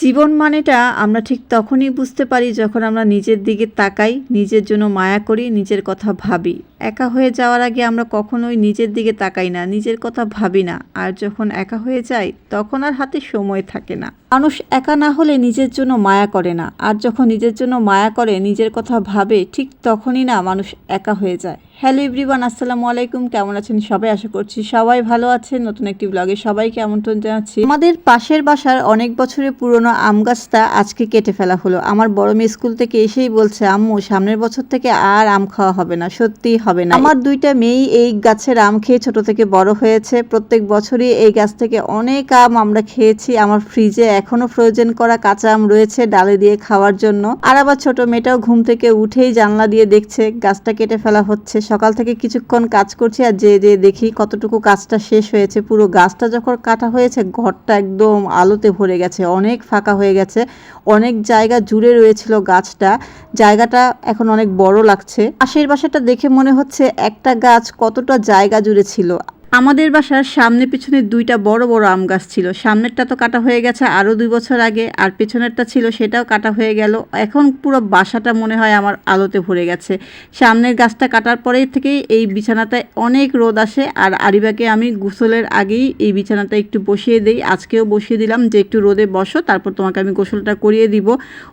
জীবন মানেটা আমরা ঠিক তখনই বুঝতে পারি যখন আমরা নিজের দিকে তাকাই, নিজের জন্য মায়া করি, নিজের কথা ভাবি। একা হয়ে যাওয়ার আগে আমরা কখনোই নিজের দিকে তাকাই না, নিজের কথা ভাবি না। আর যখন একা হয়ে যাই, তখন আর হাতে সময় থাকে না। মানুষ একা না হলে নিজের জন্য মায়া করে না। আর যখন নিজের জন্য মায়া করে, নিজের কথা ভাবে, ঠিক তখনই না মানুষ একা হয়ে যায়। হ্যালো এভরিওয়ান, আসসালামু আলাইকুম। কেমন আছেন সবাই? আশা করছি সবাই ভালো আছেন। নতুন একটি ব্লগে সবাইকে আমন্ত্রণ জানাচ্ছি। আমাদের পাশের বাসার অনেক বছরের পুরনো আম গাছটা আজকে কেটে ফেলা হলো। আমার বড় মেয়ে স্কুল থেকে এসেই বলছে, আম্মু, সামনের বছর থেকে আর আম খাওয়া হবে না। সত্যিই হবে না আমার দুইটা মেয়েই এই গাছের আম খেয়ে ছোট থেকে বড় হয়েছে। প্রত্যেক বছরই এই গাছ থেকে অনেক আম আমরা খেয়েছি। আমার ফ্রিজে এখনও ফ্রোজেন করা কাঁচা আম রয়েছে ডালে দিয়ে খাওয়ার জন্য। আর আবার ছোট মেয়েটাও ঘুম থেকে উঠেই জানলা দিয়ে দেখছে, গাছটা কেটে ফেলা হচ্ছে। সকাল থেকে কিছুক্ষণ কাজ করছি আর যে যে দেখি কতটুকু কাজটা শেষ হয়েছে। পুরো গাছটা যখন কাটা হয়েছে, ঘরটা একদম আলোতে ভরে গেছে, অনেক ফাঁকা হয়ে গেছে। অনেক জায়গা জুড়ে রয়েছিল গাছটা। জায়গাটা এখন অনেক বড় লাগছে। আশের বাসাটা দেখে মনে হচ্ছে একটা গাছ কতটা জায়গা জুড়ে ছিল। আমাদের বাসার সামনে পিছনে দুইটা বড় বড় আম গাছ ছিল। সামনেরটা তো কাটা হয়ে গেছে আরও দুই বছর আগে, আর পেছনেরটা ছিল সেটাও কাটা হয়ে গেল। এখন পুরো বাসাটা মনে হয় আমার আলোতে ভরে গেছে। সামনের গাছটা কাটার পরেই থেকেই এই বিছানাটায় অনেক রোদ আসে, আর আরিবাকে আমি গোসলের আগেই এই বিছানাটা একটু বসিয়ে দিই। আজকেও বসিয়ে দিলাম যে একটু রোদে বসো, তারপর তোমাকে আমি গোসলটা করিয়ে দিব।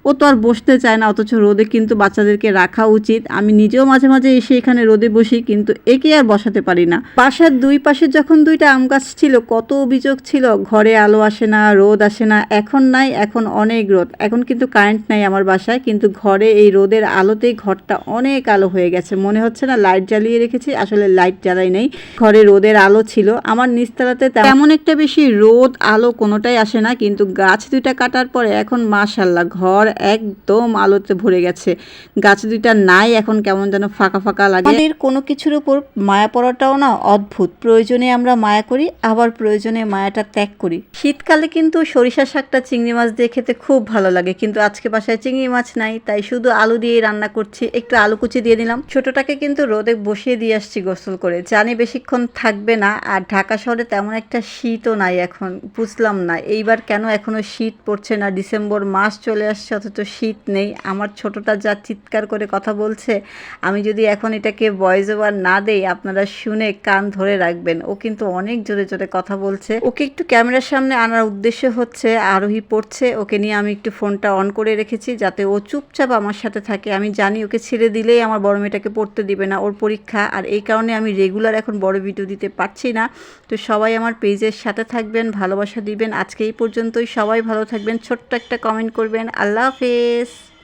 ও তো আর বসতে চায় না, অথচ রোদে কিন্তু বাচ্চাদেরকে রাখা উচিত। আমি নিজেও মাঝে মাঝে এসে এখানে রোদে বসি, কিন্তু একে আর বসাতে পারি না। বাসার দুই পাশে যখন দুইটা আম গাছ ছিল, কত অভিযোগ ছিল, ঘরে আলো আসে না, রোদ আসে না, এখন নাই, এখন অনেক রোদ। এখন কিন্তু কারেন্ট নাই আমার বাসায়, কিন্তু ঘরে এই রোদের আলোতেই ঘরটা অনেক আলো হয়ে গেছে। মনে হচ্ছে না লাইট জ্বালিয়ে রেখেছি, আসলে লাইট জ্বালাই নেই। ঘরে রোদের আলো ছিল। আমার নিচতলাতে তেমন একটা বেশি রোদ আলো কোনোটাই আসে না, কিন্তু গাছ দুইটা কাটার পরে এখন মাশাল্লাহ ঘর একদম আলোতে ভরে গেছে। গাছ দুইটা নাই, এখন কেমন যেন ফাঁকা ফাঁকা লাগে। কোনো কিছুর উপর মায়া পড়াটাও না অদ্ভুত। প্রয়োজনে আমরা মায়া করি, আবার প্রয়োজনে মায়াটা ত্যাগ করি। শীতকালে কিন্তু সরিষা শাকটা চিংড়ি মাছ দিয়ে খেতে খুব ভালো লাগে, কিন্তু আজকে বাসায় চিংড়ি মাছ নাই, তাই শুধু আলু দিয়েই রান্না করছি। একটু আলু কুচি দিয়ে দিলাম। ছোটটাকে কিন্তু রোদে বসিয়ে দিয়ে আসছি গোসল করে। জানি বেশিক্ষণ থাকবে না, আর ঢাকা শহরে তেমন একটা শীতও নাই এখন, বুঝলাম না। এইবার কেন এখনও শীত পড়ছে না? ডিসেম্বর মাস চলে আসছে, অথচ শীত নেই। আমার ছোটটা যা চিৎকার করে কথা বলছে, আমি যদি এখন এটাকে ভয়েস ওভার না দেই, আপনারা শুনে কান ধরে রাখবেন। ও কিন্তু অনেক জোরে জোরে কথা বলছে। ওকে একটু ক্যামেরার সামনে আনার উদ্দেশ্য হচ্ছে, আরোহী পড়ছে। ওকে নিয়ে আমি একটু ফোনটা অন করে রেখেছি যাতে ও চুপচাপ আমার সাথে থাকে। আমি জানি ওকে ছেড়ে দিলেই আমার বড় মেয়েটাকে পড়তে দিবে না ওর পরীক্ষা। আর এই কারণে আমি রেগুলার এখন বড় ভিডিও দিতে পারছি না। তো সবাই আমার পেজের সাথে থাকবেন, ভালোবাসা দিবেন। আজকে এই পর্যন্তই। সবাই ভালো থাকবেন। ছোট্ট একটা কমেন্ট করবেন। আল্লাহ হাফেজ।